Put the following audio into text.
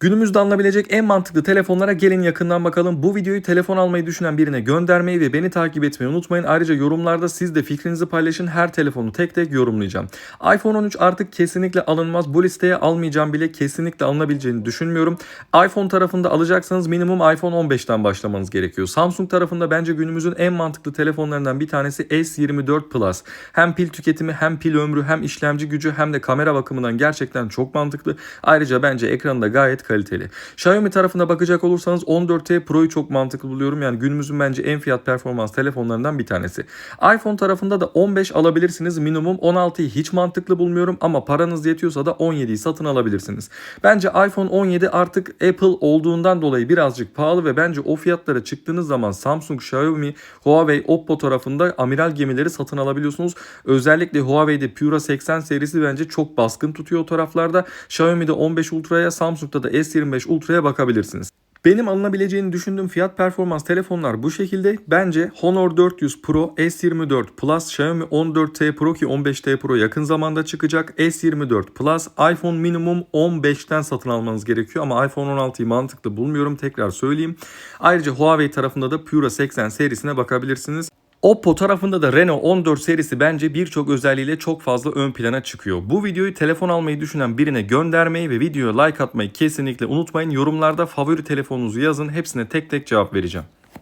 Günümüzde alınabilecek en mantıklı telefonlara gelin yakından bakalım. Bu videoyu telefon almayı düşünen birine göndermeyi ve beni takip etmeyi unutmayın. Ayrıca yorumlarda siz de fikrinizi paylaşın. Her telefonu tek tek yorumlayacağım. iPhone 13 artık kesinlikle alınmaz. Bu listeye almayacağım bile kesinlikle alınabileceğini düşünmüyorum. iPhone tarafında alacaksanız minimum iPhone 15'ten başlamanız gerekiyor. Samsung tarafında bence günümüzün en mantıklı telefonlarından bir tanesi S24 Plus. Hem pil tüketimi hem pil ömrü hem işlemci gücü hem de kamera bakımından gerçekten çok mantıklı. Ayrıca bence ekranı da gayet kaliteli. Xiaomi tarafına bakacak olursanız 14T Pro'yu çok mantıklı buluyorum. Yani günümüzün bence en fiyat performans telefonlarından bir tanesi. iPhone tarafında da 15 alabilirsiniz. Minimum 16'yı hiç mantıklı bulmuyorum ama paranız yetiyorsa da 17'yi satın alabilirsiniz. Bence iPhone 17 artık Apple olduğundan dolayı birazcık pahalı ve bence o fiyatlara çıktığınız zaman Samsung, Xiaomi, Huawei, Oppo tarafında amiral gemileri satın alabiliyorsunuz. Özellikle Huawei'de Pura 80 serisi bence çok baskın tutuyor o taraflarda. Xiaomi'de 15 Ultra'ya, Samsung'da da S25 Ultra'ya bakabilirsiniz. Benim alınabileceğini düşündüğüm fiyat performans telefonlar bu şekilde. Bence Honor 400 Pro, S24 Plus, Xiaomi 14T Pro ki 15T Pro yakın zamanda çıkacak. S24 Plus, iPhone minimum 15'ten satın almanız gerekiyor ama iPhone 16'yı mantıklı bulmuyorum tekrar söyleyeyim. Ayrıca Huawei tarafında da Pura 80 serisine bakabilirsiniz. Oppo tarafında da Reno 14 serisi bence birçok özelliğiyle çok fazla ön plana çıkıyor. Bu videoyu telefon almayı düşünen birine göndermeyi ve videoya like atmayı kesinlikle unutmayın. Yorumlarda favori telefonunuzu yazın. Hepsine tek tek cevap vereceğim.